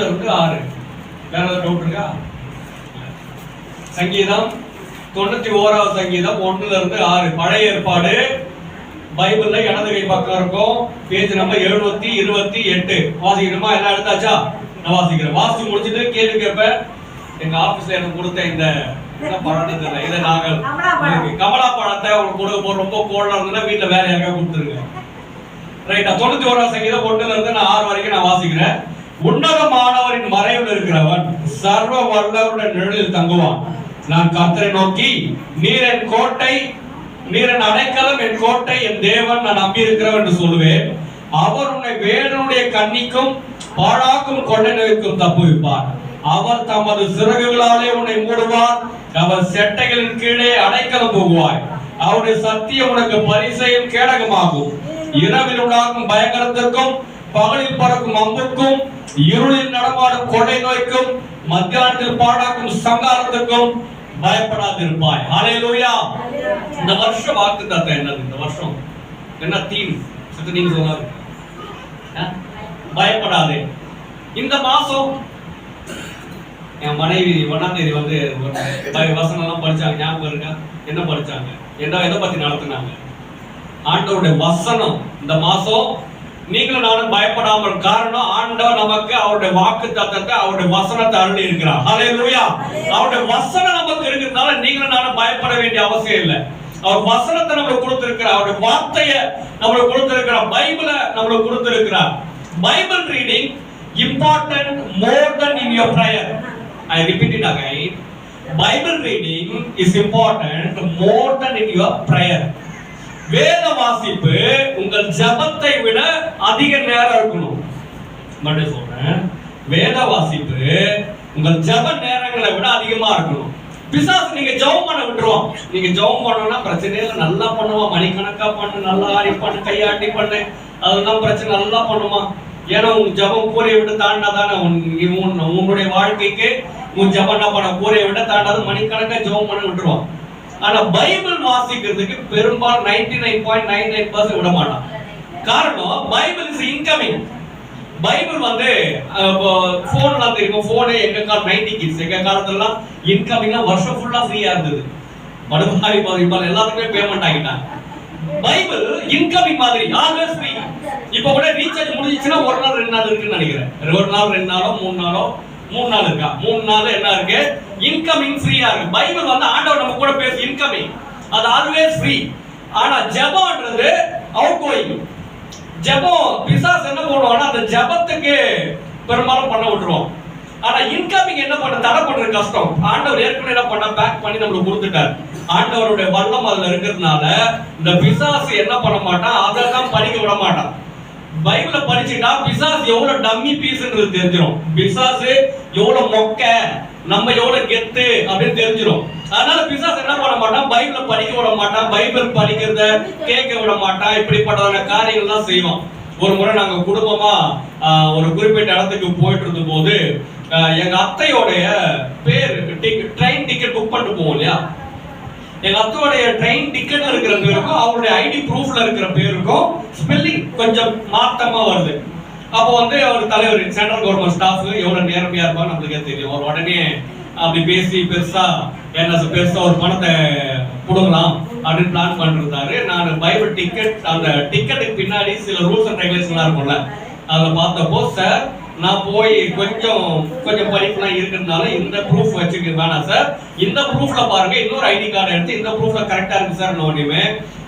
இருந்து ஆறு. வேற ஏதாவது டவுட் இருக்கா? சங்கீதம். தொண்ணூத்தி ஓராவது சங்கீதம். ஒண்ணுல இருந்து ஆறு. பழைய ஏற்பாடு. பைபிள்ல இடது கை பக்கம் இருக்கும். பேஜ் நம்பர் எழுநூத்தி இருபத்தி எட்டு. வாசிக்கணுமா? எல்லாம் எடுத்தாச்சா? நான் வாசிக்கிறேன். வாசிச்சு முடிச்சுட்டு கேள்வி கேட்பேன். எங்க ஆபீஸ்ல எனக்கு கொடுத்த இந்த இதை நாங்கள் கமலா பழத்தை உங்களுக்கு ரொம்ப கோல்டா இருந்ததுன்னா வீட்டுல வேற யாருக்கா கொடுத்துருங்க ரைட்டா தொண்ணூத்தி ஓராம் சங்கீதம். ஒண்ணுல இருந்து நான் ஆறு வரைக்கும் நான் வாசிக்கிறேன். உன்னதமானவரின் மறைவில் இருக்கிறவன் சர்வ வல்லவருடைய நிழலில் தங்குவான். நான் கத்தரை நோக்கி நீர் என் கோட்டை நீர் என் அடைக்கலம் என் கோட்டை என் தேவன் நான் நம்பி இருக்கிறவன் என்று சொல்லுவேன். அவர் உன்னை வேடனுடைய கண்ணிக்கும் பாழாக்கும் கொள்ளை நோய்க்கும் தப்புவிப்பார் அவர் தமது சிறகுகளாலே உன்னை மூடுவார். அவர் செட்டைகளின் கீழே அடைக்கலம் போகுவாய் அவருடைய சத்தியம் உனக்கு பரிசையும் கேடகமாகும். இரவில் உண்டாகும் பயங்கரத்திற்கும் பகலில் பறக்கும் அம்புக்கும் இருளில் நடமாடும் கொடை நோய்க்கும் மத்தியானத்தில் பாடாக்கும் சங்காரத்துக்கும் பயப்படாதிருப்பாய். ஹalleluya. இந்த வருஷம் வாக்கு தத்தம் என்னது? இந்த வருஷம். என்ன தீம் சத்து நீங்க சொன்னாரு பயப்படாதே. இந்த மாசம் என் மனைவி ஒன்னாம் தேதி வந்து வசனம் எல்லாம் படிச்சாங்க. ஞாபகம் இருக்கா? என்ன படிச்சாங்க? என்ன எதை பத்தி நடத்துனாங்க? ஆண்டவருடைய வசனம் இந்த மாசம் நீங்களும் நானும் பயப்படாமல் காரணம் ஆண்டவர் நமக்கு அவருடைய வாக்கு தத்தத்தை அவருடைய வசனத்தை அருளி இருக்கிறார் அவருடைய வசனம் நமக்கு இருக்கிறதுனால நீங்களும் நானும் பயப்பட வேண்டிய அவசியம் இல்லை. அவர் வசனத்தை நம்மளுக்கு கொடுத்திருக்கிறார். அவருடைய வார்த்தையை நம்மளுக்கு கொடுத்திருக்கிறார். பைபிளை நம்மளுக்கு கொடுத்திருக்கிறார். Bible reading important more than in your prayer. I repeat it again. Bible reading is important more than in your prayer. வேத வாசிப்பு உங்கள் ஜெபத்தை விட அதிக நேரம் இருக்கணும். மறுபடியும் சொல்றேன். வேத வாசிப்பு உங்கள் ஜெப நேரங்களை விட அதிகமா இருக்கணும். பிசாஸ் நீங்க ஜெபம் பண்ண விட்டுருவோம் நீங்க ஜெபம் பண்ணோம்னா பிரச்சனை இல்லை. நல்லா பண்ணுவான். மணிக்கணக்கா பண்ணு நல்லா ஆடி பண்ணு கையாட்டி பண்ணு. அதெல்லாம் பிரச்சனை நல்லா பண்ணுவான் ஏன்னா உன் ஜெபம் கூரையை விட தாண்டா தானே உன் உன்- உன்னுடைய வாழ்க்கைக்கு உன் ஜபம் என்ன பண்ண? கூரையை விட தாண்டாது. மணிக்கணக்கா ஜெபம் பண்ண விட்டுருவான். ஆனா பைபிள் வாசிக்கிறதுக்கு பெரும்பாலும் ninety nine point nine nine percent விட மாட்டான். காரணம் பைபிள் இஸ் இன்கமிங் பைபிள் வந்து போன்லாம் தெரியும்? ஃபோனே எங்க கால நைன்டி கிட்ஸ் எங்க காலத்துலலாம் இன்கமிங்லாம் வருஷம் ஃபுல்லா ஃப்ரீயா இருந்தது. மடுமாரி மாதிரி இப்போ எல்லாத்துக்குமே பேமெண்ட் ஆகிட்டாங்க. பைபிள் இன்கமிங் மாதிரி ஆல்வேஸ் ஃப்ரீ இப்போ கூட ரீசார்ஜ் முடிஞ்சிச்சுன்னா ஒரு நாள் ரெண்டு நாள் இருக்குன்னு நினைக்கிறேன். ஒரு நாள் ரெண்டு நாளோ மூணு நாளோ மூணு நாள் இருக்கா? மூணு நாள் என்ன இருக்கு? இன்கமிங் ஃப்ரீயா இருக்கு. பைபிள் வந்து ஆண்டவர் நம்ம கூட பேசு இன்கமிங் அது ஆல்வேஸ் ஃப்ரீ ஆனா ஜெபம்ன்றது அவுட் கோயிங் ஜெபம் பிசாஸ் என்ன பண்ணுவான்னா அந்த ஜெபத்துக்கு பெரும்பாலும் பண்ண விட்டுருவோம் ஆனா இன்கமிங் என்ன பண்ண தடை பண்றது கஷ்டம். ஆண்டவர் ஏற்கனவே என்ன பண்ண பேக் பண்ணி நம்மளுக்கு கொடுத்துட்டார். ஆண்டவருடைய வல்லம் அதுல இருக்கிறதுனால இந்த பிசாசு என்ன பண்ண மாட்டான் அதை தான் படிக்க விட மாட்டான். பைபிள படிச்சுட்டா பிசாஸ் எவ்வளவு டம்மி பீஸ்ன்றது தெரிஞ்சிடும் பிசாஸ் எவ்வளவு மொக்க. நம்ம எவ்வளவு கெத்து அப்படின்னு தெரிஞ்சிடும் அதனால பிசாஸ் என்ன பண்ண மாட்டான்? பைபிள படிக்க விட மாட்டான். பைபிள் படிக்கிறத கேட்க விட மாட்டான். இப்படிப்பட்ட காரியங்கள் தான் செய்வோம் ஒரு முறை நாங்க குடும்பமா ஒரு குறிப்பிட்ட இடத்துக்கு போயிட்டு இருந்த போது எங்க அத்தையோடைய பேர் ட்ரெயின் டிக்கெட் புக் பண்ணிட்டு போவோம் இல்லையா? எங்க அத்தையோடைய ட்ரெயின் டிக்கெட்ல இருக்கிற பேருக்கும் அவருடைய ஐடி ப்ரூஃப்ல இருக்கிற பேருக்கும் ஸ்பெல்லிங் கொஞ்சம் மாற்றமா வருது. அப்போ வந்து அவர் தலைவர் சென்ட்ரல் கவர்மெண்ட் ஸ்டாஃப் எவ்வளவு நேர்மையா இருப்பாங்க நம்மளுக்கே தெரியும். அவர் உடனே அப்படி பேசி பெருசா என்ன பெருசாக பெருசா ஒரு பணத்தை கொடுக்கலாம் அப்படின்னு பிளான் பண்ணிருந்தாரு. நான் பைபிள் டிக்கெட் அந்த டிக்கெட்டுக்கு பின்னாடி சில ரூல்ஸ் அண்ட் ரெகுலேஷன்லாம் இருக்கும்ல அதில் பார்த்தப்போ சார் நான் போய் கொஞ்சம் கொஞ்சம் படிப்புலாம் இருக்கிறதுனால இந்த ப்ரூஃப் வச்சுக்க வேணாம் சார் இந்த ப்ரூஃப்ல பாருங்க இன்னொரு ஐடி கார்டு எடுத்து இந்த ப்ரூஃப்ல கரெக்டா இருக்கு சார் ஒன்றுமே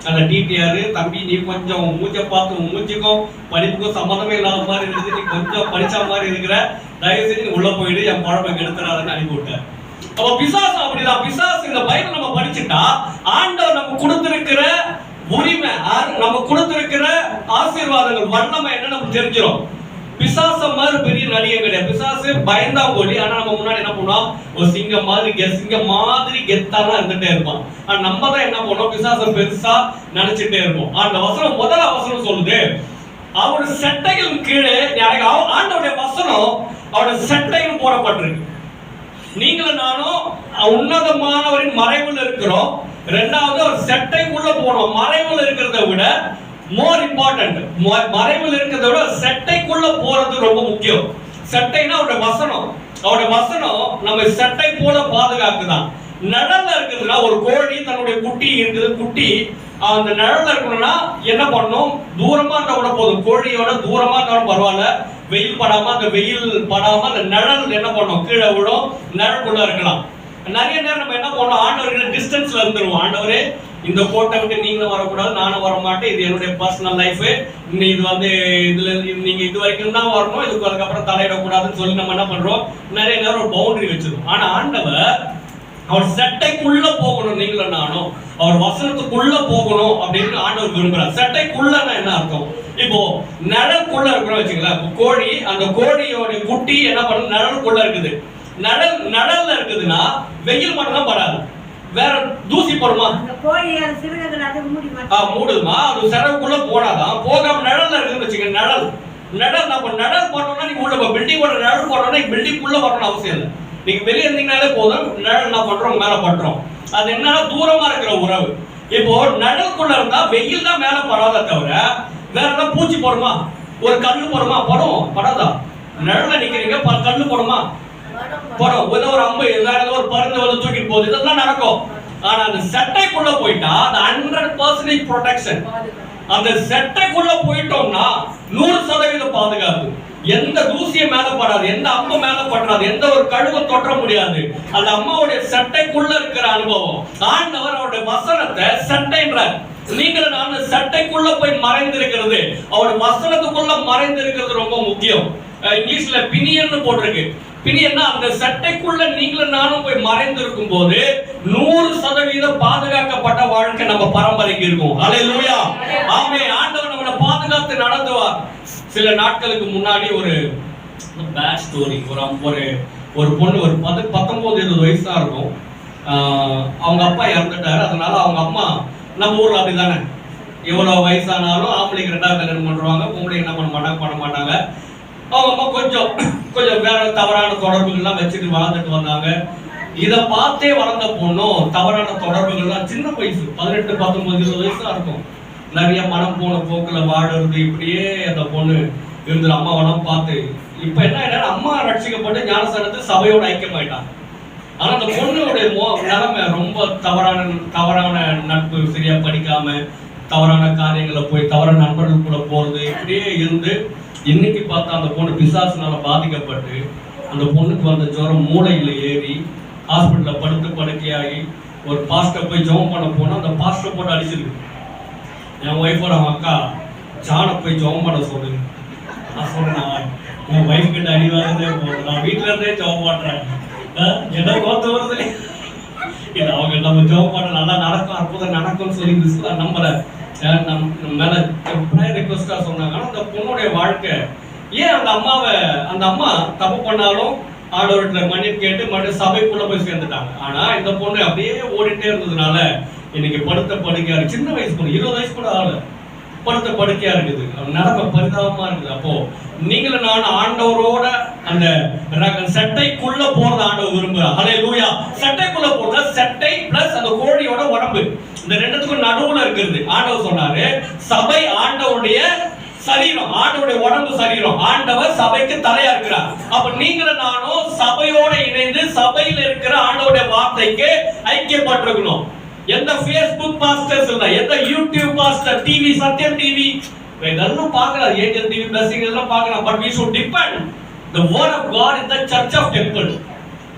அந்த டிடிஆர் தம்பி நீ கொஞ்சம் மூச்சை பார்த்து மூச்சுக்கும் படிப்புக்கும் சம்மந்தமே இல்லாத மாதிரி இருக்குது நீ கொஞ்சம் படிச்ச மாதிரி இருக்கிற தயவு செஞ்சு உள்ள போயிடு என் குழம்பை கெடுத்துறாதுன்னு அனுப்பி விட்டேன் அப்ப பிசாசு அப்படிதான். பிசாசு இந்த பைபிள் நம்ம படிச்சுட்டா ஆண்டவர் நம்ம கொடுத்திருக்கிற உரிமை நம்ம கொடுத்திருக்கிற ஆசீர்வாதங்கள் வல்லமை என்ன நமக்கு தெரிஞ்சிடும் பிசாச மாதிரி பெரிய நடிகை கிடையாது. பிசாசு பயந்தா போலி. ஆனா நம்ம முன்னாடி என்ன பண்ணுவோம்? ஒரு சிங்கம் மாதிரி சிங்கம் மாதிரி கெத்தாலாம் இருந்துட்டே இருப்பான். ஆனா நம்ம தான் என்ன பண்ணுவோம்? பிசாச பெருசா நினைச்சிட்டே இருப்போம். அந்த வசனம் முதல் அவசரம் சொல்லுது. அவருடைய செட்டைகள் கீழே ஆண்டவுடைய வசனம் அவருடைய சட்டையும் போடப்பட்டிருக்கு. நீங்களும் நானும் உன்னதமானவரின் மறைவில் இருக்கிறோம். ரெண்டாவது ஒரு செட்டைக்குள்ள போனோம். மறைவில் இருக்கிறத விட மோர் இம்பார்ட்டன்ட் மறைவில் இருக்கிறத விட செட்டைக்குள்ள போறது ரொம்ப முக்கியம். சட்டைனா அவருடைய வசனம். அவருடைய வசனம் நம்ம சட்டை போல பாதுகாக்குதான். நிழல்ல இருக்குதுன்னா ஒரு கோழி தன்னுடைய குட்டி இருக்குது குட்டி. அந்த நிழல்ல இருக்கணும்னா என்ன பண்ணும் தூரமா இருந்தா கூட போதும். கோழியோட தூரமா இருந்தாலும் பரவாயில்ல. வெயில் படாம அந்த வெயில் படாம அந்த நிழல் என்ன பண்ணும் கீழே விழும். நிழலுக்குள்ள இருக்கலாம். நிறைய நேரம் நம்ம என்ன பண்ணோம் ஆண்டவர்கிட்ட டிஸ்டன்ஸ்ல இருந்துருவோம். ஆண்டவரே இந்த கோட்டை விட்டு நீங்களும் வரக்கூடாது நானும் வர மாட்டேன் இது என்னுடைய பர்சனல் லைஃப் இது வந்து இதுல நீங்க இது வரைக்கும் தான் வரணும். இதுக்கு அதுக்கப்புறம் தலையிடக்கூடாதுன்னு சொல்லி நம்ம என்ன பண்றோம்? நிறைய நேரம் ஒரு பவுண்டரி வச்சிருக்கோம். ஆனா ஆண்டவர் அவர் சட்டைக்குள்ள போகணும் நீங்களும் நானும். அவர் வசனத்துக்குள்ள போகணும் அப்படின்னு ஆண்டவர் விரும்புறார். சட்டைக்குள்ளன்னா என்ன அர்த்தம்? இப்போ நிழலுக்குள்ள இருக்கிறோம் வச்சுக்கலாம் இப்போ கோழி அந்த கோழியோட குட்டி என்ன பண்ணும் நிழலுக்குள்ள இருக்குது. நிழல் நிழல்ல இருக்குதுன்னா வெயில் மட்டும் தான் வராது. வேற தூசி படுமா? கோழி அது சிறுகதில் அதை மூடி ஆ, மூடுதுமா அது சிறகுக்குள்ள போனாதான் போகாம நிழல்ல இருக்குன்னு வச்சுக்க நிழல். நிழல் நம்ம நிழல் போட்டோம்னா நீங்க உள்ள பில்டிங்கோட நிழல் போட்டோம்னா பில்டிங் உள்ள வரணும்னு அவசியம் இல்லை. நீங்க வெளியே இருந்தீங்கனாலே போதும். நிழல் என்ன பண்றோம் மேல பண்றோம். அது என்னன்னா தூரமா இருக்கிற உறவு. இப்போ நிழலுக்குள்ள இருந்தா வெயில் தான் மேல படாத தவிர வேற ஏதாவது பூச்சி போடுமா? ஒரு கல்லு போடுமா? படும். படாதா? நிழல்ல நிக்கிறீங்க ப- கல்லு போடுமா? போறோம் ஏதோ ஒரு அம்பு வேற ஏதோ ஒரு பருந்து வந்து தூக்கிட்டு போகுது. இதெல்லாம் நடக்கும். ஆனா அந்த சட்டைக்குள்ள போயிட்டா அந்த ஹண்ட்ரட் பர்சன்டேஜ் ப்ரொடெக்ஷன் அந்த சட்டைக்குள்ள போயிட்டோம்னா நூறு சதவீத பாதுகாப்பு. எந்த தூசியை மேல படாது எந்த அம்பு மேல படாது எந்த ஒரு கழுவ தொற்ற முடியாது. அந்த அம்மாவுடைய சட்டைக்குள்ள இருக்கிற அனுபவம். ஆண்டவர் அவருடைய வசனத்தை சட்டைன்றார். நீங்கள் நான் சட்டைக்குள்ள போய் மறைந்திருக்கிறது. அவருடைய வசனத்துக்குள்ள மறைந்திருக்கிறது ரொம்ப முக்கியம். இங்கிலீஷ்ல பினியன்னு போட்டிருக்கு. பினியன்னா அந்த சட்டைக்குள்ள நீங்களும் நானும் போய் மறைந்திருக்கும் போது நூறு சதவீத பாதுகாக்கப்பட்ட வாழ்க்கை நம்ம பரம்பரைக்கு இருக்கும். அல்லேலூயா ஆமே ஆண்டவர் நம்மளை பாதுகாத்து நடத்துவார். சில நாட்களுக்கு முன்னாடி ஒரு பேட் ஸ்டோரி ஒரு ஒரு ஒரு பொண்ணு ஒரு பத்து பத்தொன்பது இருபது வயசாக இருக்கும். அவங்க அப்பா இறந்துட்டாரு. அதனால அவங்க அம்மா நம்ம ஊர்ல அப்படிதானே? எவ்வளோ வயசானாலும் ஆம்பளைக்கு ரெண்டாவது கல்யாணம் பண்ணுறாங்க பொம்பளைக்கு என்ன பண்ண மாட்டாங்க பண்ண மாட்டாங்க. அவங்க அம்மா கொஞ்சம் கொஞ்சம் வேற தவறான தொடர்புகள்லாம் வச்சுட்டு வளர்ந்துட்டு வந்தாங்க. இதை பார்த்தே வளர்ந்த பொண்ணும் தவறான தொடர்புகள்லாம் சின்ன வயசு பதினெட்டு பத்தொன்பது இருபது வயசு தான் இருக்கும். நிறைய மனம் போன போக்கில் வாடுறது இப்படியே அந்த பொண்ணு இருந்தது. அம்மாவெல்லாம் பார்த்து இப்போ என்ன ஆயிடுச்சு, அம்மா ரட்சிக்கப்பட்டு ஞானசனத்து சபையோட ஐக்கியமாயிட்டாங்க. ஆனா அந்த பொண்ணுடைய மோ நிலைமை ரொம்ப தவறான தவறான நட்பு சரியா படிக்காம தவறான காரியங்களை போய் தவறான நண்பர்கள் கூட போறது இப்படியே இருந்து இன்னைக்கு பார்த்தா அந்த பொண்ணு பிசாசுனால பாதிக்கப்பட்டு அந்த பொண்ணுக்கு வந்த ஜுரம் மூளையில் ஏறி ஹாஸ்பிட்டல்ல படுத்து படுக்கையாகி ஒரு பாஸ்டர் போய் ஜெபம் பண்ண போனால் அந்த பாஸ்டர் போட்டு அடிச்சிருக்கு. என் ஒய்ஃபோட அவன் அக்கா ஜானை போய் ஜெபம் பண்ண சொல்லுங்க நான் சொல்றேன் நான் என் ஒய்ஃப் கிட்ட அடி வாங்குறதே போதும். நான் வீட்ல இருந்தே ஜெபம் பண்றேன். என்ன கோத்த வருது? இது அவங்க நம்ம ஜெபம் பண்ண நல்லா நடக்கும் அற்புதம் நடக்கும்னு சொல்லி விசுவா நம்பல சார் நம் நம்ம ப்ரேயர் ரிக்வஸ்டா அந்த பொண்ணுடைய வாழ்க்கை. ஏன் அந்த அம்மாவை அந்த அம்மா தப்பு பண்ணாலும் ஆண்டவர்கிட்ட மன்னிப்பு கேட்டு மறுபடியும் சபைக்குள்ள போய் சேர்ந்துட்டாங்க. ஆனா இந்த பொண்ணு அப்படியே ஓடிட்டே இருந்ததுனால இன்னைக்கு படுத்த படுக்கையா இருக்கு சின்ன வயசு பொண்ணு இருபது வயசு கூட ஆளு படுத்த படுக்கையா இருக்குது. நடக்க பரிதாபமா இருக்குது. அப்போ நீங்களும் நான் ஆண்டவரோட அந்த சட்டைக்குள்ள போறத ஆண்டவர் விரும்புறார் ஹலே லூயா சட்டைக்குள்ள போறத சட்டை பிளஸ் அந்த கோழியோட உடம்பு. இந்த ரெண்டுத்துக்கும் நடுவுல இருக்கிறது. ஆண்டவர் சொன்னாரு சபை ஆண்டவருடைய சரீரம் ஆண்டவருடைய உடம்பு சரீரம். ஆண்டவர் சபைக்கு தலையா இருக்கிறார். அப்ப நீங்களும் நானும் சபையோட இணைந்து சபையில் இருக்கிற ஆண்டவருடைய வார்த்தைக்கு ஐக்கியப்பட்டிருக்கணும். எந்த ஃபேஸ்புக் பாஸ்டர்ஸ் இல்ல எந்த YouTube pastor TV Sathyam TV இதெல்லாம் பார்க்கலாம் ஏஞ்சல் டிவி பிளஸிங் எல்லாம் பார்க்கலாம் but we should depend the word of God in the church of temple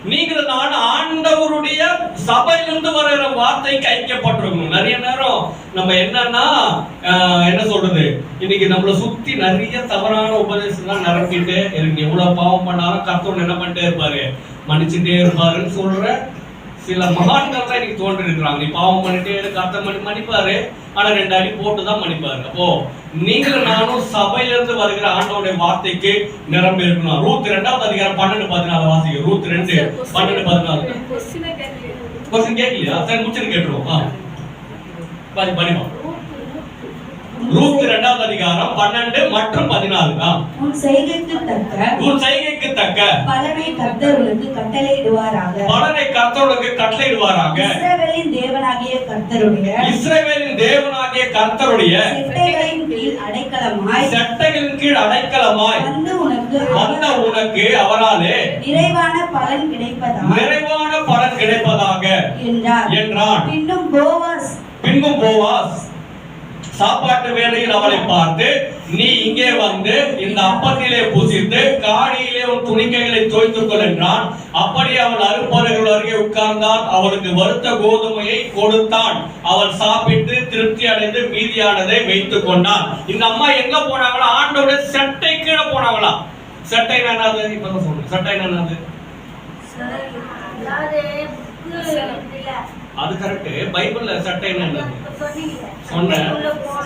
நீங்கள் நான் ஆண்டவருடைய சபையிலிருந்து வருகிற வார்த்தைக்கு ஐக்கியப்பட்டிருக்கணும். நிறைய நேரம் நம்ம என்னன்னா என்ன சொல்றது? இன்னைக்கு நம்மளை சுத்தி நிறைய தவறான உபதேசம் தான் நிரப்பிட்டு எனக்கு எவ்வளவு பாவம் பண்ணாலும் கர்த்தர் என்ன பண்ணிட்டே இருப்பாரு? மன்னிச்சுட்டே இருப்பாருன்னு சொல்ற சில மகான்கள் தான் இன்னைக்கு தோன்றி இருக்கிறாங்க நீ பாவம் பண்ணிட்டே கர்த்தர் மன்னி மன்னிப்பாரு. ஆனா ரெண்டு அடி போட்டு தான் மன்னிப்பாரு. அப்போ நீங்களும் நானும் சபையிலிருந்து வருகிற ஆண்டவருடைய வார்த்தைக்கு நிரம்பி இருக்கணும். ரூத் ரெண்டாவது அதிகாரம் பன்னெண்டு பதினாலு வாசிக்க ரூத் ரெண்டு பன்னெண்டு பதினாலு கொஸ்டின் கேட்கலையா? சரி முடிச்சுட்டு கேட்டுருவோம். ஆ. பாதி படிப்போம் ரூத் இரண்டாவது அதிகாரம் பன்னெண்டு மற்றும் பதினாலு ஆ. உன் செய்கைக்கு தக்க உன் செய்கைக்கு தக்க. பலனை கர்த்தர் உனக்கு கட்டளையிடுவாராக. பலனை கர்த்தருக்கு கட்டளையிடுவாராக. இஸ்ரவேலின் தேவனாகிய கர்த்தருடைய இஸ்ரவேலின் தேவனாகிய கர்த்தருடைய சிட்டைகளின் கீழ் அடைக்கலமாய் சட்டைகளின் கீழ் அடைக்கலமாய் வந்து உனக்கு வந்த உனக்கு அவராலே நிறைவான பலன் கிடைப்பதா நிறைவான பலன் கிடைப்பதாக என்றார். என்றான். பின்னும் போவாஸ். பின்பும் போவாஸ். சாப்பாட்டு வேளையில் அவளை பார்த்து நீ இங்கே வந்து இந்த அப்பத்திலே புசித்து காணியிலே உன் துணிக்கைகளை தோய்த்துக் கொள் என்றான். அப்படி அவள் அறுப்பறைகள் அருகே உட்கார்ந்தான் அவளுக்கு வறுத்த கோதுமையை கொடுத்தான். அவள் சாப்பிட்டு திருப்தி அடைந்து மீதியானதை வைத்துக் கொண்டான் இந்த அம்மா எங்க போனாங்களா? ஆண்டோட சட்டை கீழே போனாங்களா? சட்டை என்னது? இப்பதான் சொல்றேன். சட்டை இருக்குல்ல, அது கரெக்ட் பைபிள்ல சட்டை என்னது? சொன்ன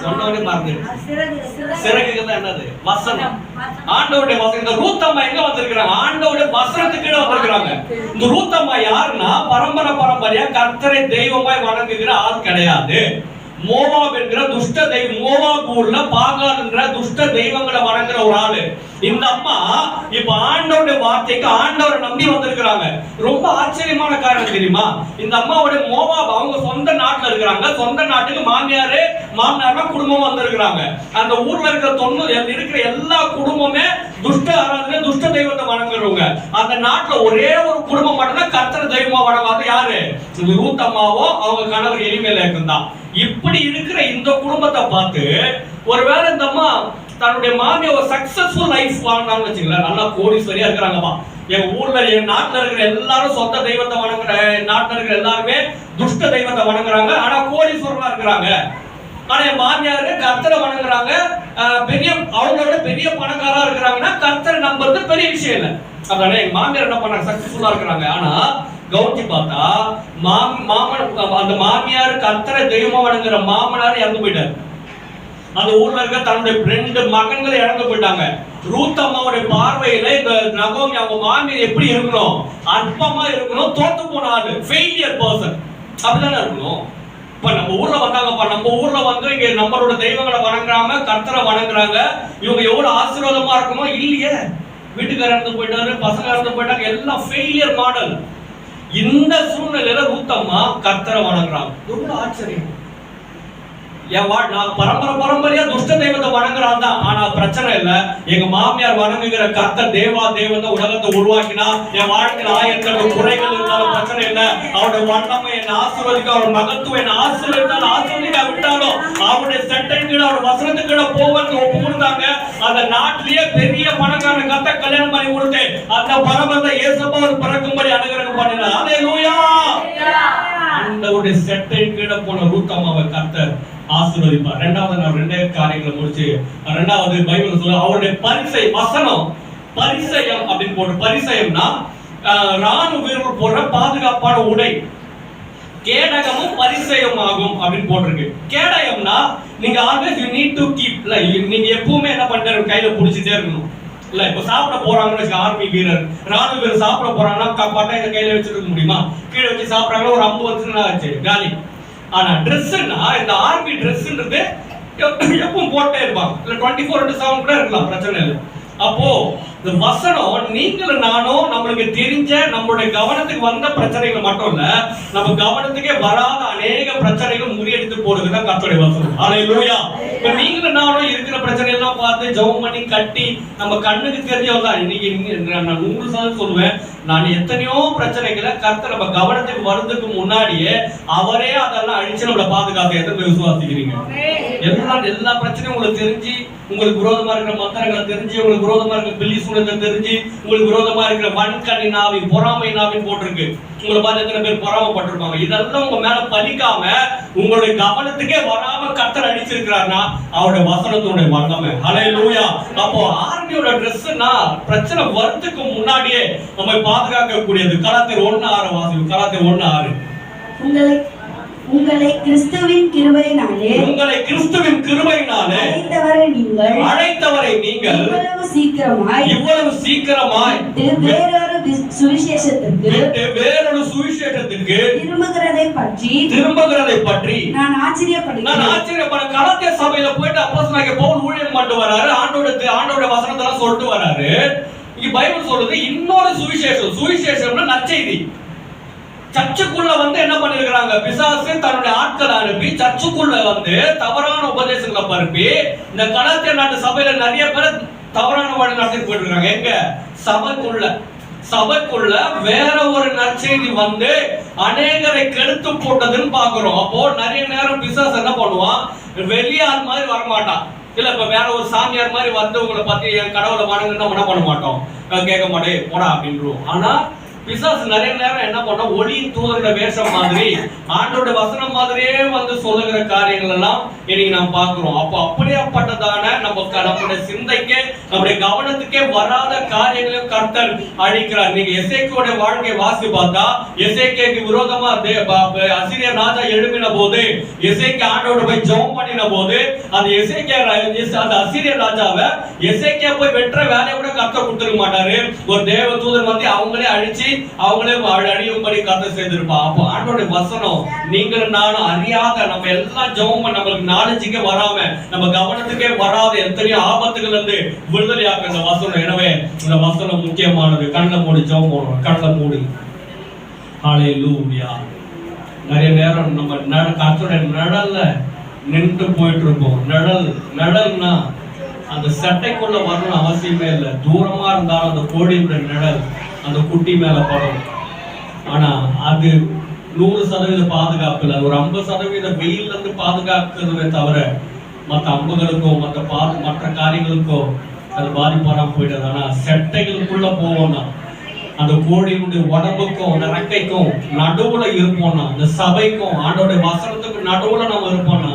சொன்னவனே மறந்துடுச்சு. அது சிறகுக்கு தான் என்னது? வசனம் வசனம். ஆண்டவருடைய வசனம். இந்த ரூத்தம்மா எங்க வந்திருக்கிறாங்க? ஆண்டவருடைய வசனத்துக்கு கீழே வந்திருக்கிறாங்க. இந்த ரூத்தம்மா யாருன்னா? பரம்பரை பரம்பரையா கர்த்தரை தெய்வமாய் வணங்குகிற ஆள் கிடையாது. மோவாப் என்கிற துஷ்ட தெய்வம் மோவாப் ஊர்ல பாகால் என்கிற துஷ்ட தெய்வங்களை வணங்குற ஒரு ஆளு. இந்த அம்மா இப்ப ஆண்டவருடைய வார்த்தைக்கு ஆண்டவரை நம்பி வந்திருக்கிறாங்க. ரொம்ப ஆச்சரியமான காரணம் தெரியுமா? இந்த அம்மாவுடைய மோவாப் அவங்க சொந்த நாட்டுல இருக்கிறாங்க. சொந்த நாட்டுக்கு மாமியாரு மாமனாரா குடும்பம் வந்திருக்கிறாங்க. அந்த ஊர்ல இருக்கிற தொண்ணூறு இருக்கிற எல்லா குடும்பமே துஷ்ட ஆராதனை துஷ்ட தெய்வத்தை வணங்குறவங்க. அந்த நாட்டுல ஒரே ஒரு குடும்பம் மட்டும்தான் கர்த்தர தெய்வமா வணங்காத யாரு? ரூத் அம்மாவோ அவங்க கணவர் எளிமையில தான் இப்படி இருக்கிற இந்த குடும்பத்தை பார்த்து ஒருவேளை இந்த அம்மா தன்னுடைய மாமியை ஒரு சக்சஸ்ஃபுல் லைஃப் வாழ்ந்தாங்கன்னு வச்சுக்கல நல்லா கோடீஸ்வரியா இருக்கிறாங்கம்மா என் ஊர்ல என் நாட்டுல இருக்கிற எல்லாரும் சொந்த தெய்வத்தை வணங்குற என் நாட்டுல இருக்கிற எல்லாருமே துஷ்ட தெய்வத்தை வணங்குறாங்க. ஆனா கோடீஸ்வரமா இருக்கிறாங்க. ஆனா என் மாமியாரு கர்த்தரை வணங்குறாங்க. பெரிய அவங்களோட பெரிய பணக்காரா இருக்கிறாங்கன்னா கர்த்தரை நம்புறது பெரிய விஷயம் இல்லை. அதனால என் மாமியார் என்ன பண்ணாங்க? சக்சஸ்ஃபுல்லா இருக்கிறாங்க. ஆனா கவனிச்சு பார்த்தா மாம் மாமன் அந்த மாமியார் கத்தரை தெய்வமா வணங்குற மாமனார் இறந்து போயிட்டாரு. அந்த ஊர்ல இருக்க தன்னுடைய ரெண்டு மகன்களை இறந்து போயிட்டாங்க. ரூத் அம்மாவுடைய பார்வையில இந்த நகோமி அவங்க மாமியார் எப்படி இருக்கணும்? அற்பமா இருக்கணும் தோத்து போன ஆளு ஃபெயிலியர் பர்சன் அப்படிதானே இருக்கணும்? இப்ப நம்ம ஊர்ல வந்தாங்கப்பா நம்ம ஊர்ல வந்து இங்க நம்மளோட தெய்வங்களை வணங்குறாங்க கர்த்தரை வணங்குறாங்க. இவங்க எவ்வளவு ஆசீர்வாதமா இருக்கணுமோ? இல்லையே. வீட்டுக்காரர் இறந்து போயிட்டாரு பசங்க இறந்து போயிட்டாங்க எல்லாம் ஃபெயிலியர் மாடல் இந்த சூழ்நிலையில ரூத்தம்மா கர்த்தரை வணங்குறாங்க. ரொம்ப ஆச்சரியம். என் நான் பரம்பரை பரம்பரையா துஷ்ட தெய்வத்தை வணங்குறான் தான் ஆனா பிரச்சனை இல்ல. எங்க மாமியார் வணங்குகிற கர்த்த தேவா தேவன் உலகத்தை உருவாக்கினா என் வாழ்க்கையில் ஆயிரத்தெட்டு குறைகள் இருந்தாலும் பிரச்சனை இல்ல. அவருடைய வண்ணமை என்ன ஆசீர்வதிக்க அவர் மகத்துவம் என்ன ஆசீர்வதித்தாலும் ஆசீர்வதிக்க விட்டாலும் அவருடைய சட்டை கீழே அவர் வசனத்துக்கு கீழே போவது ஒப்பு கொடுத்தாங்க. அந்த நாட்டிலேயே பெரிய பணக்கார கத்த கல்யாணம் பண்ணி கொடுத்து அந்த பரம்பரை இயேசப்பா ஒரு பிறக்கும்படி அனுகிரகம் பண்ணினார். அல்லேலூயா ஆண்டவருடைய செட்டை கீழே போன ரூத் அம்மாவை கர்த்தர் ஆசீர்வதிப்பார். ரெண்டாவது நான் ரெண்டே காரியங்களை முடிச்சு ரெண்டாவது பைபிள் சொல்ல அவருடைய பரிசை வசனம் பரிசயம் அப்படின்னு போட்டு பரிசயம்னா ராணுவ வீரர்கள் போடுற பாதுகாப்பான உடை. கேடகமும் பரிசயம் ஆகும் அப்படின்னு போட்டிருக்கு. கேடயம்னா நீங்க always you need to keep இல்ல நீங்க எப்பவுமே என்ன பண்றாரு கையில புடிச்சிட்டே இருக்கணும். இல்ல இப்ப சாப்பிட போறாங்கன்னு ஆர்மி வீரர். ராணுவ வீரர் சாப்பிட போறாங்கன்னா க- இதை கையில வச்சிருக்க முடியுமா? கீழே வச்சு சாப்பிடுறாங்க ஒரு அம்பு வந்துச்சுன்னா ஆச்சு. காலி. ஆனா ட்ரெஸ்ஸுன்னா இந்த ஆர்மி ட்ரெஸ்ன்றது எப்பவும் போட்டே இருப்பாங்க. இல்ல டுவெண்ட்டி ஃபோர் இன்டு செவன் கூட இருக்கலாம் பிரச்சனை இல்லை. அப்போ இந்த வசனம் நீங்களும் நானும் நம்மளுக்கு தெரிஞ்ச நம்மளுடைய கவனத்துக்கு வந்த பிரச்சனைகள் மட்டும் இல்ல நம்ம கவனத்துக்கே வராத அநேக பிரச்சனைகள் முறியடித்து போடுறது தான் கர்த்தருடைய வசனம். ஹalleluya இப்ப நீங்களும் நானும் இருக்கிற பிரச்சனை எல்லாம் பார்த்து ஜவம் பண்ணி கட்டி நம்ம கண்ணுக்கு தெரிஞ்சவங்க தான். இன்னைக்கு நான் நான் நூறு சதவீதம் சொல்லுவேன். நான் எத்தனையோ பிரச்சனைகளை கர்த்தர் நம்ம கவனத்துக்கு வர்றதுக்கு முன்னாடியே அவரே அதெல்லாம் அழிச்சு நம்மளை பாதுகாக்க எத்தனை விசுவாசிக்கிறீங்க? எல்லா எல்லா பிரச்சனையும் உங்களுக்கு தெரிஞ்சு உங்களுக்கு விரோதமா இருக்கிற மந்திரங்களை தெரிஞ்சு உங்களுக்கு விரோதமா இருக்கிற பில்லி சூழலை தெரிஞ்சு உங்களுக்கு விரோதமா இருக்கிற வன்கண்ணி நாவி பொறாமை நாவின்னு போட்டிருக்கு. உங்களை பார்த்து எத்தனை பேர் பொறாமப்பட்டிருப்பாங்க. இதெல்லாம் உங்க மேல பலிக்காம உங்களுடைய கவனத்துக்கே வராம கத்தர் அடிச்சிருக்கிறாருன்னா அவருடைய வசனத்தினுடைய வல்லமை. ஹலே லூயா அப்போ ஆர்மியோட ட்ரெஸ்னா பிரச்சனை வரத்துக்கு முன்னாடியே நம்ம பாதுகாக்க கூடியது கலாத்திர ஒன்னு ஆறு வாசிக்கும் கலாத்திர ஒன்னு ஆறு. உங்களை கிறிஸ்துவின் கிருபையினாலே உங்களை கிறிஸ்துவின் கிருபையினாலே அழைத்தவரை நீங்கள் அழைத்தவரை நீங்கள் இவ்வளவு சீக்கிரமாய் இவ்வளவு சீக்கிரமாய் வேறொரு விட்டு வேறொரு சுவிசேஷத்துக்கு திரும்புகிறதை பற்றி திரும்புகிறதை பற்றி நான் நான் ஆச்சரியப்படுகிறேன் ஆச்சரியப்பட கலாத்திய சபையில போயிட்டு அப்போஸ்தலனாகிய பவுல் ஊழியம் பண்ணிட்டு வராரு ஆண்டோட ஆண்டோட வசனத்தெல்லாம் சொல்லிட்டு வராரு. இங்க பைபிள் சொல்றது இன்னொரு சுவிசேஷம் சுவிசேஷம்னா நற்செய்தி. சர்ச்சுக்குள்ள வந்து என்ன பண்ணிருக்கிறாங்க? பிசாசு தன்னுடைய ஆட்களை அனுப்பி சர்ச்சுக்குள்ள வந்து தவறான உபதேசங்களை பரப்பி இந்த கலாத்திய நாட்டு சபையில நிறைய பேர் தவறான வழி நடத்திட்டு போயிட்டு இருக்காங்க எங்க? சபைக்குள்ள. சபைக்குள்ள வேற ஒரு நற்செய்தி வந்து அநேகரை கெடுத்து போட்டதுன்னு பாக்குறோம் அப்போ நிறைய நேரம் பிசாஸ் என்ன பண்ணுவான்? வெளியார் மாதிரி வரமாட்டான். இல்ல இப்ப வேற ஒரு சாமியார் மாதிரி வந்து உங்களை பத்தி என் கடவுளை வணங்குன்னா என்ன பண்ண மாட்டோம்? கேட்க மாட்டேன் போடா அப்படின்றோம் ஆனா பிசாசு நிறைய நேரம் என்ன பண்ண ஒளியின் தூதரோட வேஷம் மாதிரி ஆண்டோட வசனம் மாதிரியே வந்து சொல்லுகிற காரியங்கள் எல்லாம் இன்னைக்கு நாம் பார்க்கிறோம். அப்போ அப்படியாப்பட்டதான நம்ம நம்முடைய சிந்தைக்கு நம்முடைய கவனத்துக்கே வராத காரியங்களையும் கர்த்தர் அழிக்கிறார். நீங்க எசேக்கியோட வாழ்க்கை வாசி பார்த்தா எசேக்கியக்கு விரோதமா அசிரிய அசிரியர் ராஜா எழுப்பின போது எசேக்கிய ஆண்டோட போய் ஜெபம் பண்ணின போது அந்த எசேக்கிய அந்த அசிரியர் ராஜாவை எசேக்கியா போய் வெற்ற வேலையை கூட கர்த்தர் கொடுத்துருக்க மாட்டாரு. ஒரு தேவ தூதர் வந்து அவங்களே அழிச்சு அவங்களே அழியும்படி கர்த்தர் செய்திருப்பா. அப்போ ஆண்டோட வசனம் நீங்கள் நானும் அறியாத நம்ம எல்லாம் ஜெபம் நம்மளுக்கு நாலேஜுக்கே வராம நம்ம கவனத்துக்கே வராத எத்தனையோ ஆபத்துகள் இருந்து விடுதலையாக்க இந்த வசனம். எனவே இந்த வசனம் முக்கியமானது. கண்ணில் மூடி ஜெபம் போடுறோம் கண்ணில் மூடி. ஹalleluya நிறைய நேரம் நம்ம நட கத்தோட நிழல்ல நின்று போயிட்டு இருப்போம் நிழல் நிழல்னா அந்த சட்டைக்குள்ள வரணும் அவசியமே இல்லை. தூரமா இருந்தாலும் அந்த கோடியோட நிழல் அந்த குட்டி மேல படும். ஆனா அது நூறு சதவீத பாதுகாப்பு இல்லை. ஒரு ஐம்பது சதவீத வெயில்ல இருந்து பாதுகாக்கிறதுமே தவிர மற்ற அம்புகளுக்கோ மற்ற பா மற்ற காரியங்களுக்கோ அது பாதிப்பு வராம போயிட்டது ஆனா செட்டைகளுக்குள்ள போவோம்னா அந்த கோழியினுடைய உடம்புக்கும் அந்த ரெக்கைக்கும் நடுவுல இருப்போம்னா அந்த சபைக்கும் ஆண்டோட வசனத்துக்கு நடுவுல நம்ம இருப்போம்னா